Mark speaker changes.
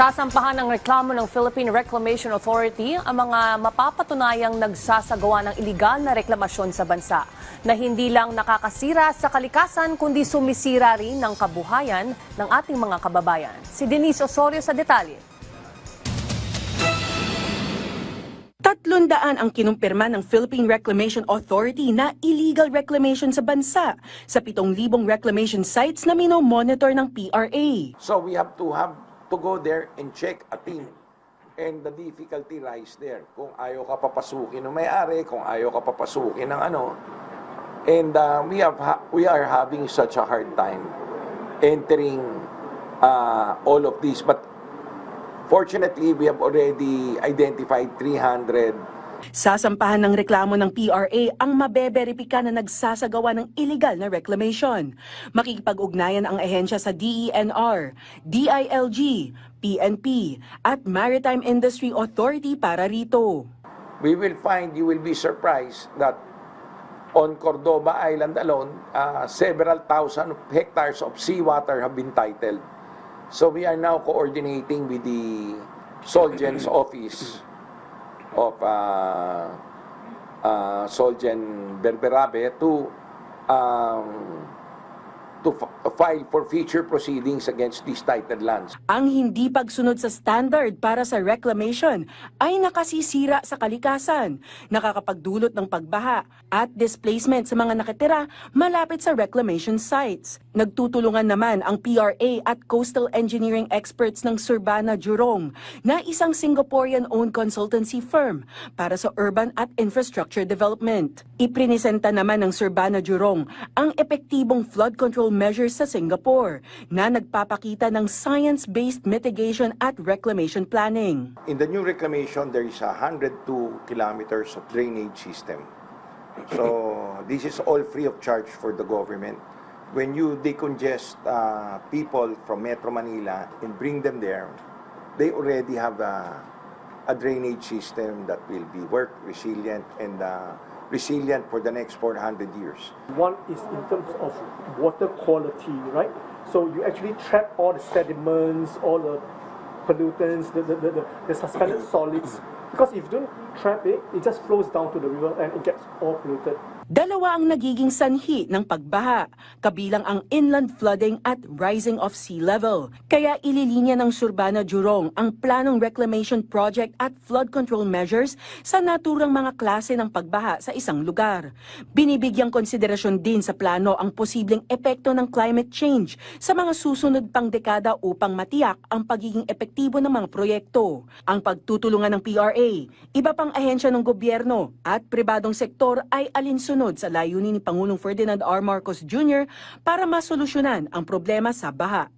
Speaker 1: Sasampahan ng reklamo ng Philippine Reclamation Authority ang mga mapapatunayang nagsasagawa ng iligal na reklamasyon sa bansa na hindi lang nakakasira sa kalikasan kundi sumisira rin ng kabuhayan ng ating mga kababayan. Si Denise Osorio sa detalye.
Speaker 2: Tatlong daan ang kinumpirma ng Philippine Reclamation Authority na illegal reclamation sa bansa sa 7,000 reclamation sites na minomonitor ng PRA.
Speaker 3: So we have to have to go there and check a team. And the difficulty lies there. Kung ayaw ka papasukin ng may-ari, kung ayaw ka papasukin ng ano. And uh, we have ha- we are having such a hard time entering uh, all of these. But fortunately, we have already identified 300
Speaker 2: Sasampahan ng reklamo ng PRA ang mabeberipika na nagsasagawa ng illegal na reclamation. Makikipag-ugnayan ang ehensya sa DENR, DILG, PNP at Maritime Industry Authority para rito.
Speaker 3: we will find, you will be surprised that on Cordoba Island alone, uh, several thousand hectares of seawater have been titled. So we are now coordinating with the Solgen's office of uh, uh, Solgen Berberabe to um, to file for future proceedings against these titled lands.
Speaker 2: Ang hindi pagsunod sa standard para sa reclamation ay nakasisira sa kalikasan, nakakapagdulot ng pagbaha at displacement sa mga nakatira malapit sa reclamation sites. Nagtutulungan naman ang PRA at coastal engineering experts ng Surbana Jurong na isang Singaporean-owned consultancy firm para sa urban at infrastructure development. Iprinisenta naman ng Surbana Jurong ang epektibong flood control measures sa Singapore na nagpapakita ng science-based mitigation at reclamation planning.
Speaker 3: In the new reclamation, there is 102 kilometers of drainage system. So this is all free of charge for the government. When you decongest uh, people from Metro Manila and bring them there, they already have a, a drainage system that will be work resilient and uh, resilient for the next 400 years.
Speaker 4: One is in terms of water quality, right? So you actually trap all the sediments, all the pollutants, the, the, the, the, suspended solids. Because if you don't trap it, it just flows down to the river and it gets all polluted.
Speaker 2: Dalawa ang nagiging sanhi ng pagbaha, kabilang ang inland flooding at rising of sea level. Kaya ililinya ng Surbana Jurong ang planong reclamation project at flood control measures sa naturang mga klase ng pagbaha sa isang lugar. Binibigyang konsiderasyon din sa plano ang posibleng epekto ng climate change sa mga susunod pang dekada upang matiyak ang pagiging epektibo ng mga proyekto. Ang pagtutulungan ng PRA, iba pang ahensya ng gobyerno at pribadong sektor ay alinsunod sa layunin ni Pangulong Ferdinand R. Marcos Jr. para masolusyonan ang problema sa baha.